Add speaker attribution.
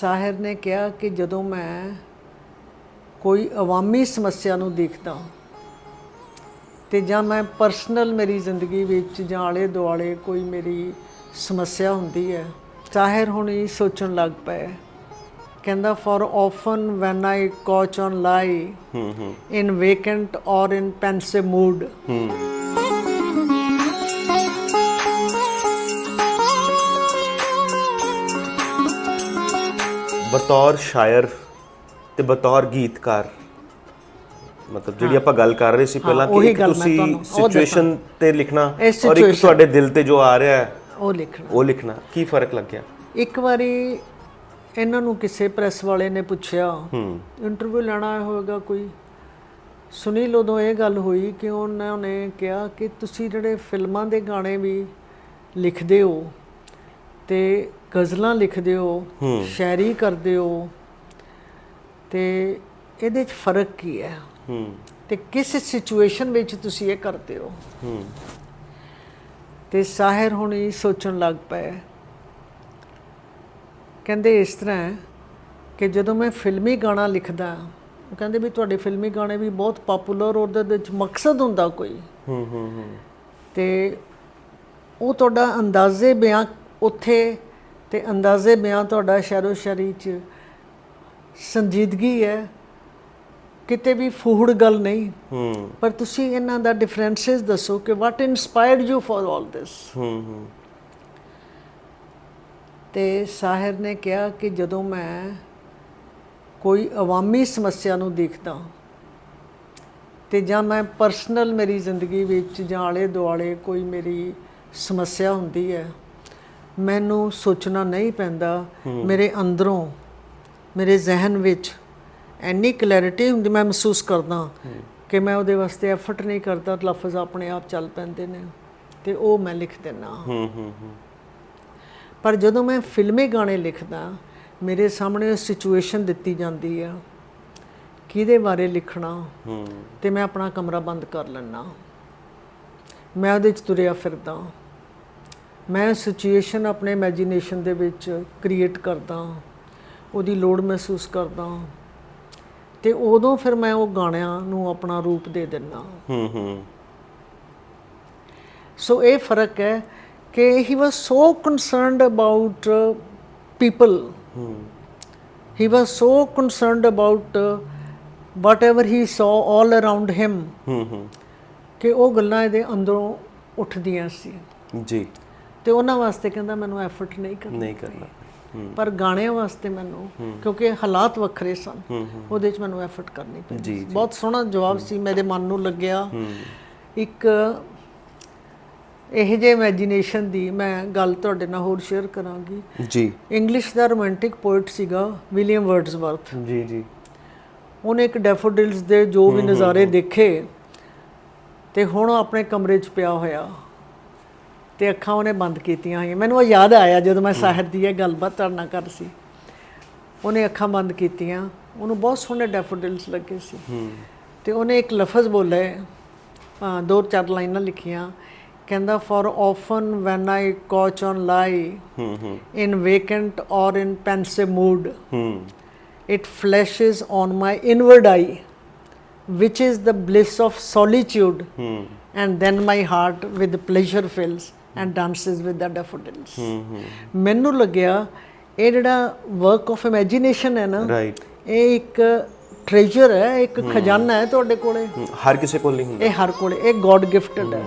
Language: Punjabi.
Speaker 1: ਸਾਹਿਰ ਨੇ ਕਿਹਾ ਕਿ ਜਦੋਂ ਮੈਂ ਕੋਈ ਅਵਾਮੀ ਸਮੱਸਿਆ ਨੂੰ ਦੇਖਦਾ ਤੇ ਜਾਂ ਮੈਂ ਪਰਸਨਲ ਮੇਰੀ ਜ਼ਿੰਦਗੀ ਵਿੱਚ ਜਾਂ ਆਲੇ ਦੁਆਲੇ ਕੋਈ ਮੇਰੀ ਸਮੱਸਿਆ ਹੁੰਦੀ ਹੈ ਸਾਹਿਰ ਹੁਣ ਇਹ ਸੋਚਣ ਲੱਗ ਪਏ। ਕਹਿੰਦਾ for often when i couch on lie
Speaker 2: ਹੂੰ ਹੂੰ।
Speaker 1: in vacant or in pensive mood
Speaker 2: ਬਤੌਰ ਸ਼ਾਇਰ ਤੇ ਬਤੌਰ ਗੀਤਕਾਰ। ਮਤਲਬ ਜਿਹੜੀ ਆਪਾਂ ਗੱਲ ਕਰ ਰਹੇ ਸੀ ਪਹਿਲਾਂ ਕਿ ਇੱਕ ਤੁਸੀਂ ਸਿਚੁਏਸ਼ਨ ਤੇ ਲਿਖਣਾ ਔਰ ਇੱਕ ਤੁਹਾਡੇ ਦਿਲ ਤੇ ਜੋ ਆ ਰਿਹਾ ਹੈ
Speaker 1: ਉਹ ਲਿਖਣਾ।
Speaker 2: ਉਹ ਲਿਖਣਾ। ਕੀ ਫ਼ਰਕ ਲੱਗਿਆ?
Speaker 1: ਇੱਕ ਵਾਰੀ ਇਹਨਾਂ ਨੂੰ ਕਿਸੇ ਪ੍ਰੈਸ ਵਾਲੇ ਨੇ ਪੁੱਛਿਆ
Speaker 2: ਹੂੰ।
Speaker 1: ਇੰਟਰਵਿਊ ਲੈਣਾ ਹੋਵੇਗਾ ਕੋਈ। ਸੁਨੀਲ ਉਦੋਂ ਇਹ ਗੱਲ ਹੋਈ ਕਿ ਉਹਨਾਂ ਨੇ ਕਿਹਾ ਕਿ ਤੁਸੀਂ ਜਿਹੜੇ ਫਿਲਮਾਂ ਦੇ ਗਾਣੇ ਵੀ ਲਿਖਦੇ ਹੋ ਤੇ ਗਜ਼ਲਾਂ ਲਿਖਦੇ ਹੋ ਸ਼ਾਇਰੀ ਕਰਦੇ ਹੋ ਤੇ ਇਹਦੇ 'ਚ ਫ਼ਰਕ ਕੀ ਹੈ? ਤੇ ਕਿਸ ਸਿਚੁਏਸ਼ਨ ਵਿੱਚ ਤੁਸੀਂ ਇਹ ਕਰਦੇ ਹੋ? ਤੇ ਸਾਹਿਰ ਹੁਣ ਇਹ ਸੋਚਣ ਲੱਗ ਪਏ। ਕਹਿੰਦੇ ਇਸ ਤਰ੍ਹਾਂ ਕਿ ਜਦੋਂ ਮੈਂ ਫਿਲਮੀ ਗਾਣਾ ਲਿਖਦਾ ਉਹ ਕਹਿੰਦੇ ਵੀ ਤੁਹਾਡੇ ਫਿਲਮੀ ਗਾਣੇ ਵੀ ਬਹੁਤ ਪਪੂਲਰ ਉਹਦੇ ਵਿੱਚ ਮਕਸਦ ਹੁੰਦਾ ਕੋਈ।
Speaker 2: ਹੂੰ ਹੂੰ ਹੂੰ।
Speaker 1: ਤੇ ਉਹ ਤੁਹਾਡਾ ਅੰਦਾਜ਼ੇ ਬਿਆਨ ਉੱਥੇ ਤੇ ਅੰਦਾਜ਼ੇ ਬਿਆਨ ਤੁਹਾਡਾ ਸ਼ਾਇਰੋ ਸ਼ਾਇਰੀ ਚ ਸੰਜੀਦਗੀ ਹੈ। ਕਿਤੇ ਵੀ ਫੂਹੜ ਗੱਲ ਨਹੀਂ।
Speaker 2: ਹੂੰ।
Speaker 1: ਪਰ ਤੁਸੀਂ ਇਹਨਾਂ ਦਾ ਡਿਫਰੈਂਸਸ ਦੱਸੋ ਕਿ what inspired you for all this
Speaker 2: hmm hmm.
Speaker 1: ਤੇ ਸਾਹਿਰ ਨੇ ਕਿਹਾ ਕਿ ਜਦੋਂ ਮੈਂ ਕੋਈ ਅਵਾਮੀ ਸਮੱਸਿਆ ਨੂੰ ਦੇਖਦਾ ਤੇ ਜਾਂ ਮੈਂ ਪਰਸਨਲ ਮੇਰੀ ਜ਼ਿੰਦਗੀ ਵਿੱਚ ਜਾਂ ਆਲੇ ਦੁਆਲੇ ਕੋਈ ਮੇਰੀ ਸਮੱਸਿਆ ਹੁੰਦੀ ਹੈ ਮੈਨੂੰ ਸੋਚਣਾ ਨਹੀਂ ਪੈਂਦਾ ਮੇਰੇ ਅੰਦਰੋਂ ਮੇਰੇ ਜ਼ਿਹਨ ਵਿੱਚ ਇੰਨੀ ਕਲੈਰਿਟੀ ਹੁੰਦੀ ਮੈਂ ਮਹਿਸੂਸ ਕਰਦਾ ਕਿ ਮੈਂ ਉਹਦੇ ਵਾਸਤੇ ਐਫਰਟ ਨਹੀਂ ਕਰਦਾ ਲਫ਼ਜ਼ ਆਪਣੇ ਆਪ ਚੱਲ ਪੈਂਦੇ ਨੇ ਤੇ ਉਹ ਮੈਂ ਲਿਖ ਦਿੰਦਾ
Speaker 2: ਹੂੰ ਹੂੰ ਹੂੰ।
Speaker 1: ਪਰ ਜਦੋਂ ਮੈਂ ਫਿਲਮੀ ਗਾਣੇ ਲਿਖਦਾ ਮੇਰੇ ਸਾਹਮਣੇ ਸਿਚੁਏਸ਼ਨ ਦਿੱਤੀ ਜਾਂਦੀ ਆ ਕਿਹਦੇ ਬਾਰੇ ਲਿਖਣਾ
Speaker 2: ਹੂੰ।
Speaker 1: ਤੇ ਮੈਂ ਆਪਣਾ ਕਮਰਾ ਬੰਦ ਕਰ ਲੈਣਾ ਮੈਂ ਉਹਦੇ ਚ ਤੁਰਿਆ ਫਿਰਦਾ। ਮੈਂ ਸਿਚੁਏਸ਼ਨ ਆਪਣੇ ਇਮੇਜਿਨੇਸ਼ਨ ਦੇ ਵਿੱਚ ਕ੍ਰੀਏਟ ਕਰਦਾ ਉਹਦੀ ਲੋੜ ਮਹਿਸੂਸ ਕਰਦਾ ਤੇ ਉਦੋਂ ਫਿਰ ਮੈਂ ਉਹ ਗਾਣਿਆਂ ਨੂੰ ਆਪਣਾ ਰੂਪ ਦੇ ਦਿੰਦਾ
Speaker 2: ਹੂੰ। ਹੂੰ
Speaker 1: ਸੋ ਇਹ ਫ਼ਰਕ ਹੈ ਕਿ he was so concerned about people was so concerned about uh, whatever he saw all around him
Speaker 2: ਹੂੰ ਹੂੰ।
Speaker 1: ਕਿ ਉਹ ਗੱਲਾਂ ਇਹਦੇ ਅੰਦਰੋਂ ਉੱਠਦੀਆਂ ਸੀ।
Speaker 2: ਜੀ।
Speaker 1: ਤੇ ਉਹਨਾਂ ਵਾਸਤੇ ਕਹਿੰਦਾ ਮੈਨੂੰ ਐਫਰਟ ਨਹੀਂ ਕਰਨਾ
Speaker 2: ਨਹੀਂ ਕਰਨਾ।
Speaker 1: ਪਰ ਗਾਣਿਆਂ ਵਾਸਤੇ ਮੈਨੂੰ ਕਿਉਂਕਿ ਹਾਲਾਤ ਵੱਖਰੇ ਸਨ ਉਹਦੇ 'ਚ ਮੈਨੂੰ ਐਫਰਟ ਕਰਨੀ ਪਈ ਬਹੁਤ ਸੋਹਣਾ ਜਵਾਬ ਸੀ ਮੇਰੇ ਮਨ ਨੂੰ ਲੱਗਿਆ। ਇੱਕ ਇਹ ਜੇ ਇਮੇਜਿਨੇਸ਼ਨ ਦੀ ਮੈਂ ਗੱਲ ਤੁਹਾਡੇ ਨਾਲ ਹੋਰ ਸ਼ੇਅਰ ਕਰਾਂਗੀ।
Speaker 2: ਜੀ।
Speaker 1: ਇੰਗਲਿਸ਼ ਦਾ ਰੋਮਾਂਟਿਕ ਪੋਇਟ ਸੀਗਾ ਵਿਲੀਅਮ ਵਰਡਸਵਰਥ
Speaker 2: ਜੀ ਜੀ।
Speaker 1: ਉਹਨੇ ਇੱਕ ਡੈਫੋਡਿਲਸ ਦੇ ਜੋ ਵੀ ਨਜ਼ਾਰੇ ਦੇਖੇ ਤੇ ਹੁਣ ਆਪਣੇ ਕਮਰੇ 'ਚ ਪਿਆ ਹੋਇਆ। ਤੇ ਅੱਖਾਂ ਉਹਨੇ ਬੰਦ ਕੀਤੀਆਂ ਹੋਈਆਂ ਮੈਨੂੰ ਉਹ ਯਾਦ ਆਇਆ ਜਦੋਂ ਮੈਂ ਸਾਹਿਤ ਦੀ ਇਹ ਗੱਲਬਾਤ ਤੁਹਾਡੇ ਨਾਲ ਕਰ ਸੀ ਉਹਨੇ ਅੱਖਾਂ ਬੰਦ ਕੀਤੀਆਂ ਉਹਨੂੰ ਬਹੁਤ ਸੋਹਣੇ ਡੈਫੋਡਿਲਸ ਲੱਗੇ ਸੀ ਤੇ ਉਹਨੇ ਇੱਕ ਲਫ਼ਜ਼ ਬੋਲੇ ਦੋ ਚਾਰ ਲਾਈਨਾਂ ਲਿਖੀਆਂ ਕਹਿੰਦਾ ਫॉर couch on lie
Speaker 2: ਹੂੰ ਹੂੰ
Speaker 1: in vacant or in pensive mood
Speaker 2: ਹੂੰ
Speaker 1: it flashes on my inward eye, which is the bliss of solitude, and then my heart with pleasure fills and dances with the daffodils. ਮੈਨੂੰ ਲੱਗਿਆ ਇਹ ਜਿਹੜਾ ਵਰਕ ਆਫ ਇਮੇਜਿਨੇਸ਼ਨ ਹੈ ਨਾ
Speaker 2: ਰਾਈਟ
Speaker 1: ਇਹ ਇੱਕ ਟ੍ਰੇਜਰ ਹੈ ਇੱਕ ਖਜ਼ਾਨਾ ਹੈ ਤੁਹਾਡੇ ਕੋਲੇ
Speaker 2: ਹਰ ਕਿਸੇ ਕੋਲ ਨਹੀਂ ਹੁੰਦਾ
Speaker 1: ਇਹ ਹਰ ਕੋਲੇ ਇਹ ਗੋਡ ਗਿਫਟਡ ਹੈ